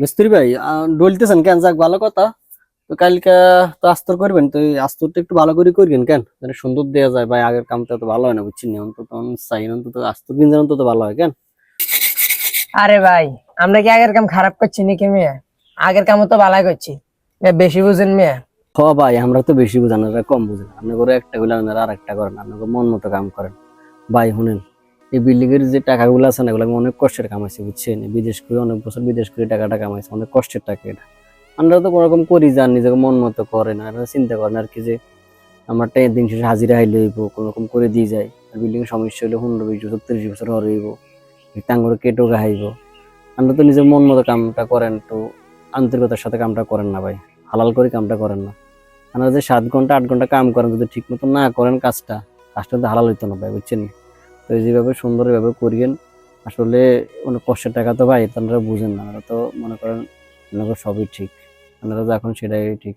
মিস্ত্রি ভাই ডলতেছেন কেন? যাক ভালো কথা। তো কালকে তো আস্তর করবেন তো এই আস্তরটা একটু ভালো করে করবেন কেন? যেন সুন্দর দেওয়া যায়। ভাই আগের কামটা তো ভালো হয় না বুঝছেন? অন্তত চাই অন্তত আস্তর কিনছেন অন্তত ভালো হয় কেন? আরে ভাই আমরা কি আগের কাম খারাপ করছি নাকি মেয়ে? আগের কামও তো ভালাই করছি। বেশি বুঝেন মেয়ে? হ ভাই আমরা তো বেশি বুঝান ওরা কম বুঝেন। আপনি করে একটা গুলো আপনারা আর একটা করেন আপনাকে মন মতো কাম করেন। ভাই শুনেন এই বিল্ডিং এর যে টাকাগুলো আছে না, এগুলো আমি অনেক কষ্টের কামাইছি, বুঝছেন? বিদেশ করে অনেক বছর বিদেশ করে টাকাটা কামাইছি, অনেক কষ্টের টাকা এটা। আমরা তো কোনোরকম করি যান নিজেকে মন মতো করেন আর চিন্তা করেন আর কি যে আমার টাইম দিন শেষে হাজিরা হাইলে হইব, কোনোরকম করে দিয়ে যায় আর বিল্ডিং এর সমস্যা হলে পনেরো, বিশ বছর, তিরিশ বছর হরে হইব টাঙ্গরে কেটো গাহাইব আমরা তো নিজের মন মতো কামটা করেন, তো আন্তরিকতার সাথে কামটা করেন না ভাই, হালাল করে কামটা করেন না। আপনারা যে সাত ঘণ্টা, আট ঘণ্টা কাম করেন, যদি ঠিক মতো না করেন কাজটা কাজটা তো হালাল হইতো না ভাই, বুঝছেন? তো যেভাবে সুন্দরভাবে করিয়েন, আসলে অনেক কষ্টের টাকা তো ভাই, আপনারা বুঝেন না তো মনে করেন সবই ঠিক, আপনারা তো এখন সেটাই ঠিক।